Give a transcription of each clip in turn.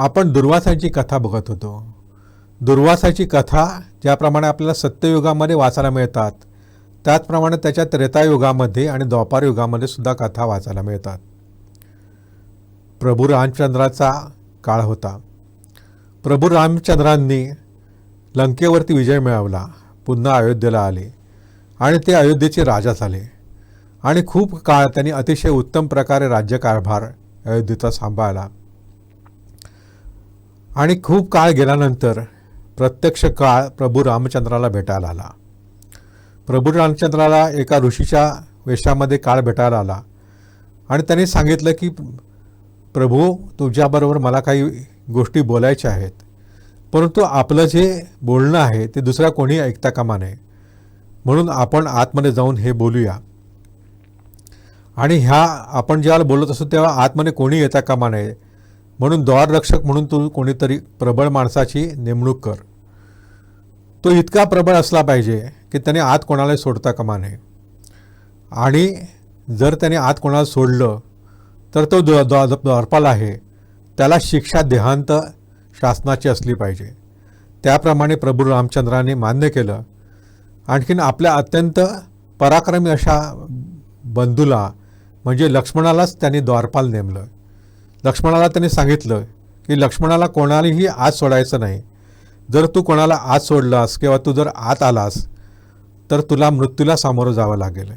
आपण दुर्वासाची कथा बघत होतो. दुर्वासाची कथा ज्याप्रमाणे आपल्याला सत्ययुगामध्ये वाचायला मिळतात त्याचप्रमाणे त्याच्या त्रेतायुगामध्ये आणि द्वापार युगामध्ये सुद्धा कथा वाचायला मिळतात. प्रभू रामचंद्राचा काळ होता. प्रभू रामचंद्रांनी लंकेवरती विजय मिळवला पुन्हा अयोध्येला आले आणि ते अयोध्येचे राजा झाले. आणि खूप काळ त्यांनी अतिशय उत्तम प्रकारे राज्यकारभार अयोध्येचा सांभाळला. आणि खूप काळ गेल्यानंतर प्रत्यक्ष काळ प्रभू रामचंद्राला भेटायला आला. प्रभू रामचंद्राला एका ऋषीच्या वेशामध्ये काळ भेटायला आला. आणि त्यांनी सांगितलं की प्रभू तुझ्याबरोबर मला काही गोष्टी बोलायच्या आहेत. परंतु आपलं जे बोलणं आहे ते दुसऱ्या कोणी ऐकता कामा नये. म्हणून आपण आतमध्ये जाऊन हे बोलूया. आणि ह्या आपण ज्याला बोलत असतो तेव्हा आतमध्ये कोणी येता कामा नये. म्हणून द्वाररक्षक म्हणून तू कोणीतरी प्रबळ माणसाची नेमणूक कर. तो इतका प्रबळ असला पाहिजे की त्याने आत कोणाला सोडता कामा नये. आणि जर त्याने आत कोणाला सोडलं तर तो द्व द्वा द्वारपाल आहे. त्याला शिक्षा देहांत शासनाची असली पाहिजे. त्याप्रमाणे प्रभू रामचंद्राने मान्य केलं. आणखीन आपल्या अत्यंत पराक्रमी अशा बंधूला म्हणजे लक्ष्मणालाच त्यांनी द्वारपाल नेमलं. लक्ष्मणाला त्यांनी सांगितलं की लक्ष्मणाला कोणालाही आत सोडायचं नाही. जर तू कोणाला आत सोडलास किंवा तू जर आत आलास तर तुला मृत्यूला सामोरं जावं लागेल.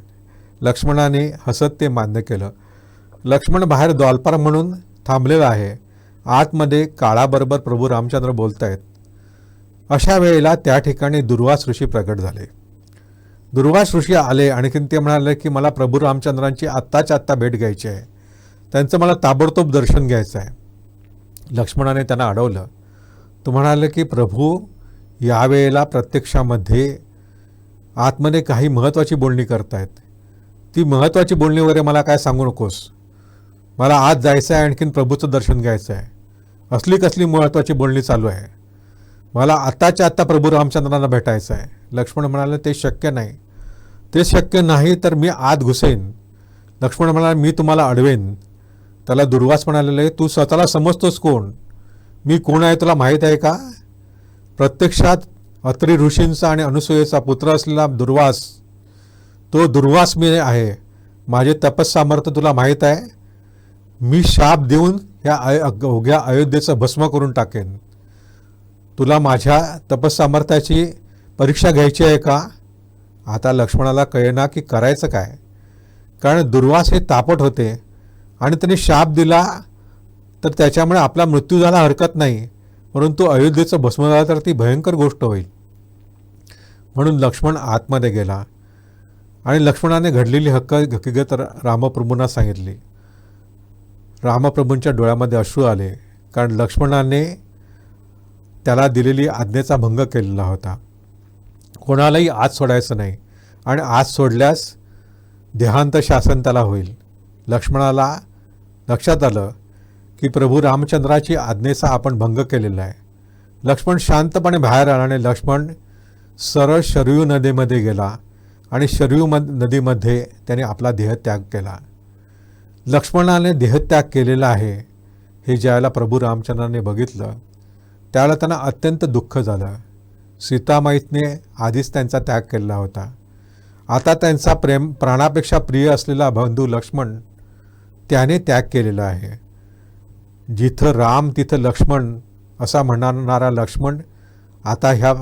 लक्ष्मणाने हसत ते मान्य केलं. लक्ष्मण बाहेर द्वालपार म्हणून थांबलेला आहे. आतमध्ये काळाबरोबर प्रभू रामचंद्र बोलत आहेत अशा वेळेला त्या ठिकाणी दुर्वास ऋषी प्रकट झाले. दुर्वास ऋषी आले आणखीन ते म्हणाले की मला प्रभू रामचंद्रांची आत्ताच्या आत्ता भेट घ्यायची आहे. त्यांचं मला ताबडतोब दर्शन घ्यायचं आहे. लक्ष्मणाने त्यांना अडवलं. तो म्हणाले की प्रभू यावेळेला प्रत्यक्षामध्ये आतमध्ये काही महत्त्वाची बोलणी करतायत. ती महत्त्वाची बोलणी वगैरे मला काय सांगू नकोस. मला आज जायचं आहे आणखीन प्रभूचं दर्शन घ्यायचं आहे. असली कसली महत्त्वाची बोलणी चालू आहे. मला आत्ताच्या आत्ता प्रभू रामचंद्रांना भेटायचं आहे. लक्ष्मण म्हणाले ते शक्य नाही. ते शक्य नाही तर मी आत घुसेन. लक्ष्मण म्हणाले मी तुम्हाला अडवेन. त्याला दुर्वास आहे तू स्वतःला समजतोस कोण? मी कोण आहे तुला माहीत आहे का? प्रत्यक्षात अत्री ऋषींचा आणि अनुसूयेचा पुत्र असलेला दुर्वास तो दुर्वास मी आहे. माझे तपस्सामर्थ्य तुला माहीत आहे. मी शाप देऊन ह्या अय अवघ्या अयोध्येचं भस्म करून टाकेन. तुला माझ्या तपस्सामर्थ्याची परीक्षा घ्यायची आहे का? आता लक्ष्मणाला कळेना की करायचं काय. कारण दुर्वास हे तापट होते. आणि त्याने शाप दिला तर त्याच्यामुळे आपला मृत्यू झाला हरकत नाही. परंतु अयोध्येचं भस्म झालं तर ती भयंकर गोष्ट होईल. म्हणून लक्ष्मण आतमध्ये गेला. आणि लक्ष्मणाने घडलेली हक्क हकीकत रामप्रभूंना सांगितली. रामप्रभूंच्या डोळ्यामध्ये अश्रू आले कारण लक्ष्मणाने त्याला दिलेली आज्ञेचा भंग केलेला होता. कोणालाही आज सोडायचं नाही. आणि आज सोडल्यास देहांत शासन त्याला होईल. लक्ष्मणाला लक्षात आलं की प्रभू रामचंद्राची आज्ञेचा आपण भंग केलेला आहे. लक्ष्मण शांतपणे बाहेर आला आणि लक्ष्मण सरळ शरयू नदीमध्ये गेला आणि शरयू मद नदीमध्ये त्याने आपला देहत्याग केला. लक्ष्मणाने देहत्याग केलेला आहे हे ज्यावेळेला प्रभू रामचंद्राने बघितलं त्यावेळेला त्यांना अत्यंत दुःख झालं. सीतामाईतने आधीच त्यांचा त्याग केलेला होता. आता त्यांचा प्रेम प्राणापेक्षा प्रिय असलेला बंधू लक्ष्मण त्याने त्याग केलेला आहे. जिथं राम तिथं लक्ष्मण असा म्हणणारा लक्ष्मण आता ह्या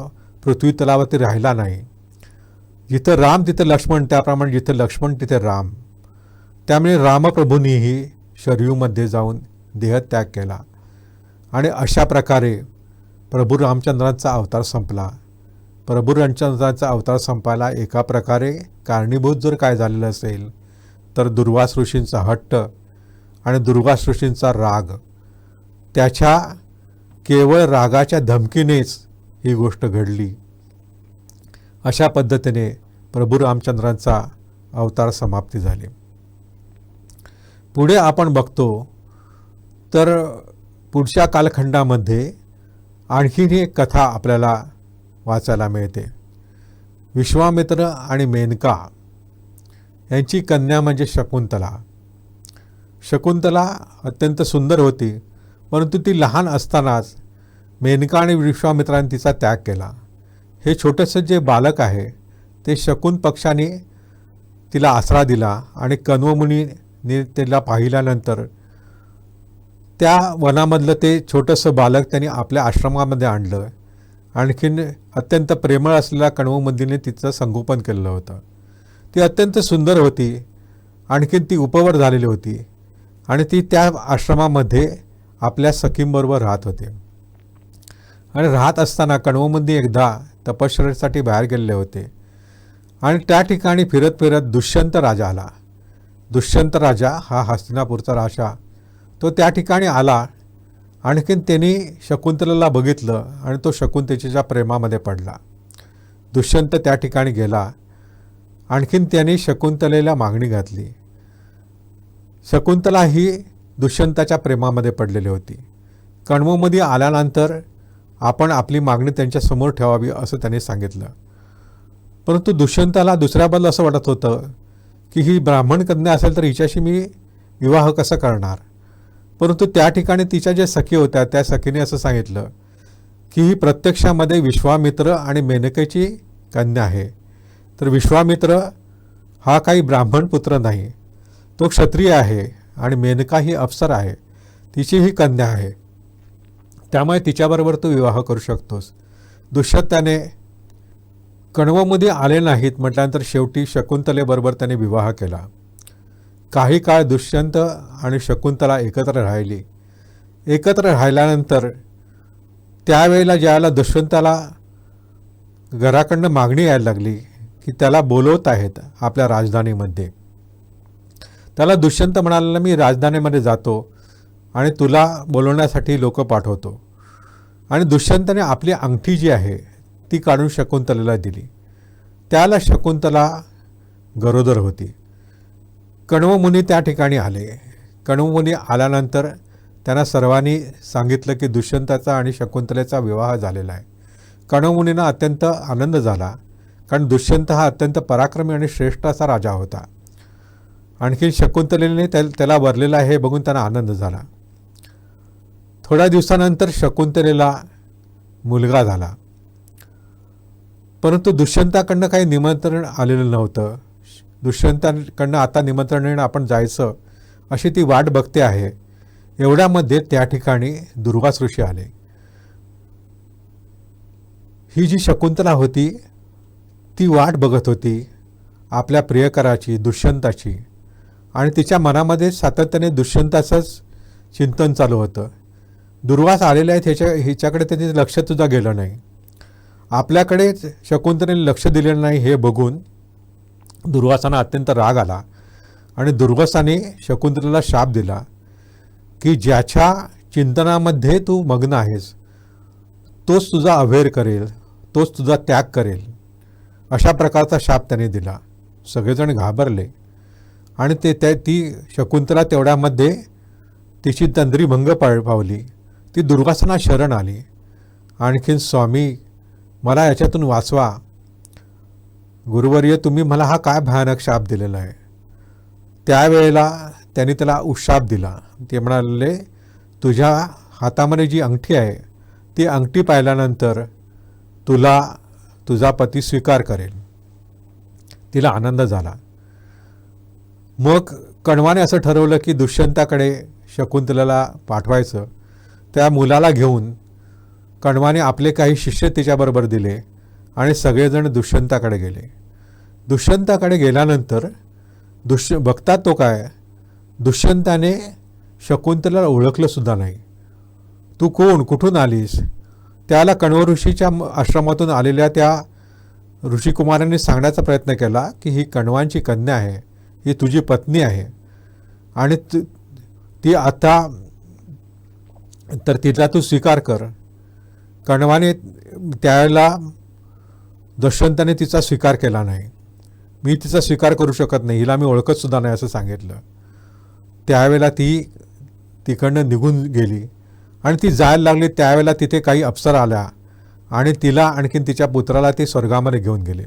पृथ्वी तलावरती राहिला नाही. जिथं राम तिथं लक्ष्मण त्याप्रमाणे जिथं लक्ष्मण तिथे राम. त्यामुळे रामप्रभूंनीही शरयूमध्ये जाऊन देहत्याग केला. आणि अशा प्रकारे प्रभू रामचंद्रांचा अवतार संपला. प्रभू रामचंद्रांचा अवतार संपायला एका प्रकारे कारणीभूत जर काय झालेलं असेल तर दुर्वास ऋषींचा हट्ट आणि दुर्गासृष्टींचा राग. त्याच्या केवळ रागाच्या धमकीनेच ही गोष्ट घडली. अशा पद्धतीने प्रभू रामचंद्रांचा अवतार समाप्ती झाली. पुढे आपण बघतो तर पुढच्या कालखंडामध्ये आणखीन एक कथा आपल्याला वाचायला मिळते. विश्वामित्र आणि मेनका यांची कन्या म्हणजे शकुंतला. शकुंतला अत्यंत सुंदर होती परंतु ती लहान असतानाच मेनका आणि विश्वामित्राने तिचा त्याग केला. हे छोटंसं जे बालक आहे ते शकुन पक्षाने तिला आसरा दिला आणि कण्वमुनीने तिला पाहिल्यानंतर त्या वनामधलं ते छोटंसं बालक त्यांनी आपल्या आश्रमामध्ये आणलं. आणखीन अत्यंत प्रेमळ असलेल्या कण्वमुनीने तिचं संगोपन केलेलं होतं. ती अत्यंत सुंदर होती आणखीन ती उपवर झालेली होती. आणि ती त्या आश्रमामध्ये आपल्या सखींबरोबर राहत होते. आणि राहत असताना कण्वमुनी एकदा तपश्चरेसाठी बाहेर गेलेले होते. आणि त्या ठिकाणी फिरत फिरत दुष्यंत राजा आला. दुष्यंत राजा हा हस्तिनापूरचा राजा. तो त्या ठिकाणी आला. आणखीन त्यांनी शकुंतलेला बघितलं आणि तो शकुंतलेच्या प्रेमामध्ये पडला. दुष्यंत त्या ठिकाणी गेला. आणखीन त्यांनी शकुंतलेला मागणी घातली. शकुंतला ही दुष्यंताच्या प्रेमामध्ये पडलेली होती. कण्वमध्ये आल्यानंतर आपण आपली मागणी त्यांच्यासमोर ठेवावी असं त्यांनी सांगितलं. परंतु दुष्यंताला दुसऱ्या बदल असं वाटत होतं की ही ब्राह्मण कन्या असेल तर हिच्याशी मी विवाह कसा करणार? परंतु त्या ठिकाणी तिच्या ज्या सखी होत्या त्या सखीने असं सांगितलं की ही प्रत्यक्षामध्ये विश्वामित्र आणि मेनकेची कन्या आहे. तर विश्वामित्र हा काही ब्राह्मण पुत्र नाही. तो क्षत्रिय आहे आणि मेनका ही अप्सर आहे. तिची ही कन्या आहे. त्यामुळे तिच्याबरोबर तू विवाह करू शकतोस. दुष्यंताने कण्वमध्ये आले नाहीत म्हटल्यानंतर शेवटी शकुंतलेबरोबर त्याने विवाह केला. काही काळ दुष्यंत आणि शकुंतला एकत्र राहिली. एकत्र राहिल्यानंतर त्यावेळेला ज्यावेळेला दुष्यंताला घराकडनं मागणी यायला लागली की त्याला बोलवत आहेत आपल्या राजधानीमध्ये. त्याला दुष्यंत म्हणाला मी राजधानीमध्ये जातो आणि तुला बोलवण्यासाठी लोक पाठवतो. आणि दुष्यंतने आपली अंगठी जी आहे ती काढून शकुंतलेला दिली. त्याला शकुंतला गरोदर होती. कण्वमुनी त्या ठिकाणी आले. कण्वमुनी आल्यानंतर त्यांना सर्वांनी सांगितलं की दुष्यंताचा आणि शकुंतलेचा विवाह झालेला आहे. कण्वमुनींना अत्यंत आनंद झाला कारण दुष्यंत हा अत्यंत पराक्रमी आणि श्रेष्ठ असा राजा होता. आणखी शकुंतलेने त्याला वरलेला आहे हे बघून त्यांना आनंद झाला. थोड्या दिवसानंतर शकुंतलेला मुलगा झाला. परंतु दुष्यंताकडनं काही निमंत्रण आलेलं नव्हतं. दुष्यंताकडनं आता निमंत्रण येणं आपण जायचं अशी ती वाट बघते आहे. एवढ्यामध्ये त्या ठिकाणी दुर्गास ऋषी आले. ही जी शकुंतला होती ती वाट बघत होती. आपल्या प्रियकराची दुष्यंताची. आणि तिच्या मनामध्ये सातत्याने दुष्यंताचंच चिंतन चालू होतं. दुर्वास आलेले आहेत ह्याच्या हिच्याकडे त्यांनी लक्ष तुझा गेलं नाही. आपल्याकडे शकुंतलेने लक्ष दिलेलं नाही हे बघून दुर्वासांना अत्यंत राग आला आणि दुर्वासाने शकुंतलेला शाप दिला की ज्याच्या चिंतनामध्ये तू मग्न आहेस तोच तुझा अवेअर करेल तोच तुझा त्याग करेल. अशा प्रकारचा शाप त्याने दिला. सगळेजण घाबरले. आणि ते त्या ती शकुंतला तेवढ्यामध्ये तिची तंद्री भंग पाळ पावली. ती दुर्वासना शरण आली. आणखीन स्वामी मला याच्यातून वाचवा. गुरुवर्य तुम्ही मला हा काय भयानक शाप दिलेला आहे? त्यावेळेला त्यांनी त्याला उशाप दिला. ते म्हणाले तुझ्या हातामध्ये जी अंगठी आहे ती अंगठी पाहिल्यानंतर तुला तुझा पती स्वीकार करेल. तिला आनंद झाला. मग कणवाने असं ठरवलं की दुष्यंताकडे शकुंतलेला पाठवायचं. त्या मुलाला घेऊन कण्वाने आपले काही शिष्य तिच्याबरोबर दिले आणि सगळेजण दुष्यंताकडे गेले. दुष्यंताकडे गेल्यानंतर दुष्य बघतात तो काय? दुष्यंताने शकुंतला ओळखलंसुद्धा नाही. तू कोण? कुठून आलीस? त्याला कण्व ऋषीच्या आश्रमातून आलेल्या त्या ऋषिकुमारांनी सांगण्याचा प्रयत्न केला की ही कण्वांची कन्या आहे. ही तुझी पत्नी आहे. आणि ती आता तर तिला तू स्वीकार कर. कण्वाने त्यावेळेला दुष्यंताने तिचा स्वीकार केला नाही. मी तिचा स्वीकार करू शकत नाही. हिला मी ओळखतसुद्धा नाही असं सांगितलं. त्यावेळेला ती तिकडनं निघून गेली. आणि ती जायला लागली. त्यावेळेला तिथे काही अप्सर आल्या. आणि तिला आणखीन तिच्या पुत्राला ते स्वर्गामध्ये घेऊन गेले.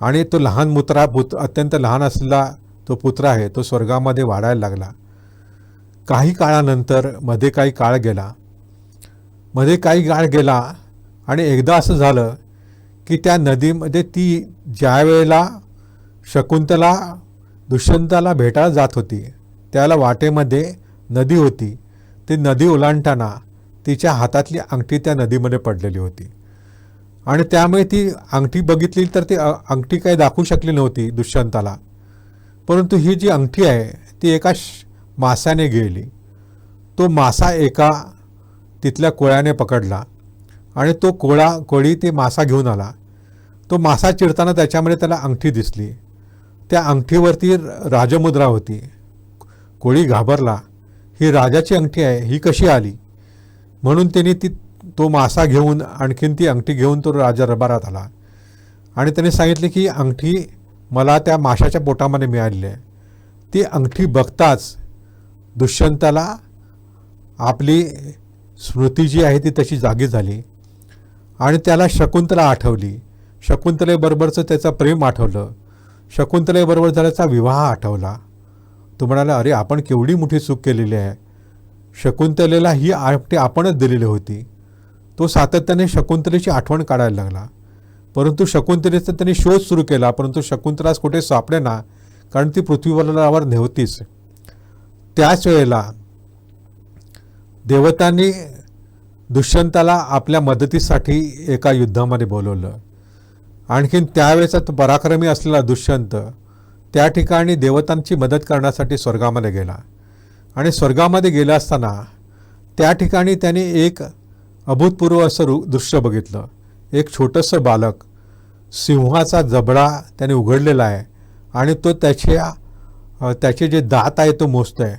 आणि तो लहान मुत्रा पुत अत्यंत लहान असलेला तो पुत्र आहे तो स्वर्गामध्ये वाढायला लागला. काही काळानंतरमध्ये काही काळ गेला. मध्ये काही काळ गेला आणि एकदा असं झालं की त्या नदीमध्ये ती ज्या वेळेला शकुंतला दुष्यंताला भेटायला जात होती त्याला वाटेमध्ये नदी होती. ती नदी ओलांडताना तिच्या हातातली अंगठी त्या नदीमध्ये पडलेली होती. आणि त्यामुळे ती अंगठी बघितली तर ती अंगठी काही दाखवू शकली नव्हती दुष्यंताला. परंतु ही जी अंगठी आहे ती एका श- मासाने गेली तो मासा एका तिथल्या कोळ्याने पकडला आणि तो कोळा कोळी ते मासा घेऊन आला. तो मासा चिरताना त्याच्यामध्ये त्याला अंगठी दिसली. त्या अंगठीवरती राजमुद्रा होती. कोळी घाबरला. ही राजाची अंगठी आहे ही कशी आली? म्हणून त्यांनी ती तो मासा घेऊन आणखीन ती अंगठी घेऊन तो राजा रबारात आला. आणि त्याने सांगितले की अंगठी मला त्या माशाच्या पोटामध्ये मिळालेली आहे. ती अंगठी बघताच दुष्यंताला आपली स्मृती जी आहे ती तशी जागी झाली आणि त्याला शकुंतला आठवली. शकुंतलेबरोबरचं त्याचं प्रेम आठवलं. शकुंतलेबरोबर झाल्याचा विवाह आठवला. तो म्हणाला अरे आपण केवढी मोठी चूक केलेली आहे. शकुंतलेला ही आपटी आपणच दिलेली होती. तो सातत्याने शकुंतलेची आठवण काढायला लागला. परंतु शकुंतलेचा त्यांनी शोध सुरू केला परंतु शकुंतलास कुठे सापडे ना कारण ती पृथ्वीवलावर नव्हतीच. त्याच वेळेला देवतांनी दुष्यंताला आपल्या मदतीसाठी एका युद्धामध्ये बोलवलं. आणखीन त्यावेळेचा तो पराक्रमी असलेला दुष्यंत त्या ठिकाणी देवतांची मदत करण्यासाठी स्वर्गामध्ये गेला. आणि स्वर्गामध्ये गेला असताना त्या ठिकाणी त्याने एक अभूतपूर्व असं रु दृश्य बघितलं. एक छोटंसं बालक. सिंहाचा जबडा त्याने उघडलेला आहे आणि तो त्याच्या त्याचे जे दात आहे तो मोजतं आहे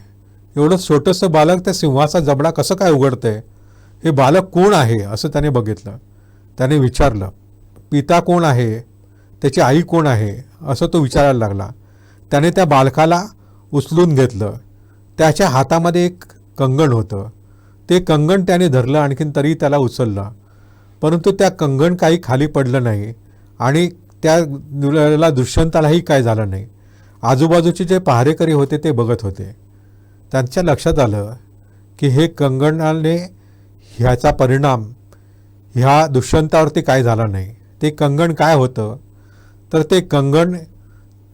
एवढं छोटंसं बालक त्या सिंहाचा जबडा कसं काय उघडतं आहे हे बालक कोण आहे असं त्याने बघितलं. त्याने विचारलं पिता कोण आहे? त्याची आई कोण आहे? असं तो विचारायला लागला. त्याने त्या बालकाला उचलून घेतलं. त्याच्या हातामध्ये एक कंगण होतं. ते कंगण त्याने धरलं आणखीन तरी त्याला उचललं. परंतु त्या कंगण काही खाली पडलं नाही आणि त्या दुष्यंतालाही काय झालं नाही. आजूबाजूचे जे पहारेकरी होते ते बघत होते. त्यांच्या लक्षात आलं की हे कंगणाने ह्याचा परिणाम ह्या दुष्यंतावरती काय झाला नाही. ते कंगण काय होतं? तर ते कंगण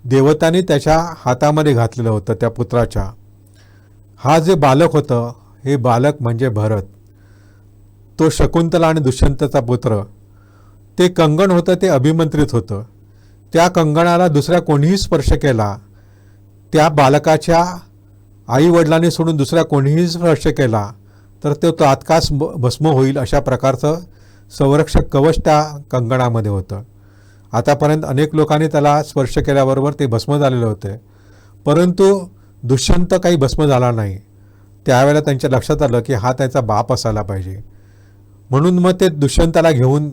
देवतांनी त्याच्या हातामध्ये घातलेलं होतं त्या पुत्राच्या. हा जे बालक होतं हे बालक म्हणजे भरत. तो शकुंतला आणि दुष्यंतचा पुत्र. ते कंगण होतं ते अभिमंत्रित होतं. त्या कंगणाला दुसऱ्या कोणीही स्पर्श केला. त्या बालकाच्या आईवडिलांनी सोडून दुसऱ्या कोणीही स्पर्श केला तर तो तात्काळ भस्म होईल अशा प्रकारचं संरक्षक कवच त्या कंगणामध्ये होतं. आतापर्यंत अनेक लोकांनी त्याला स्पर्श केल्याबरोबर ते भस्म झालेले होते. परंतु दुष्यंत काही भस्म झाला नाही. त्यावेळेला त्यांच्या लक्षात आलं की हा त्याचा बाप असायला पाहिजे. म्हणून मग ते दुष्यंताला घेऊन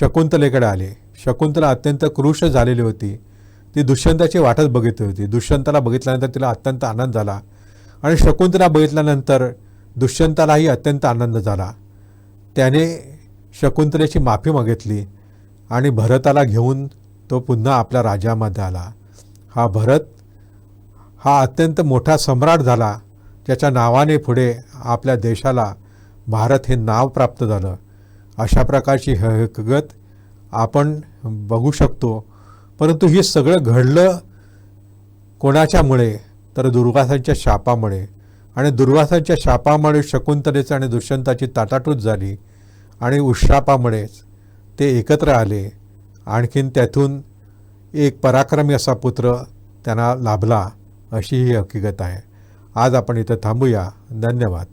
शकुंतलेकडे आले. शकुंतला अत्यंत क्रुश झालेली होती. ती दुष्यंताची वाटच बघितली होती. दुष्यंताला बघितल्यानंतर तिला अत्यंत आनंद झाला. आणि शकुंतला बघितल्यानंतर दुष्यंतालाही अत्यंत आनंद झाला. त्याने शकुंतलेची माफी मागितली आणि भरताला घेऊन तो पुन्हा आपल्या राज्यामध्ये आला. हा भरत हा अत्यंत मोठा सम्राट झाला ज्याच्या नावाने पुढे आपल्या देशाला भारत हे नाव प्राप्त झालं. अशा प्रकारची हकीकत आपण बघू शकतो. परंतु हे सगळं घडलं कोणाच्यामुळे? तर दुर्वासांच्या शापामुळे. आणि दुर्वासांच्या शापामुळे शकुंतलेचं आणि दुष्यंताची ताटाटूट झाली आणि उशापामुळेच ते एकत्र आले. आणखीन त्यातून एक पराक्रमी असा पुत्र त्यांना लाभला अशी ही हकीकत आहे. आज आपण इथं थांबूया. धन्यवाद.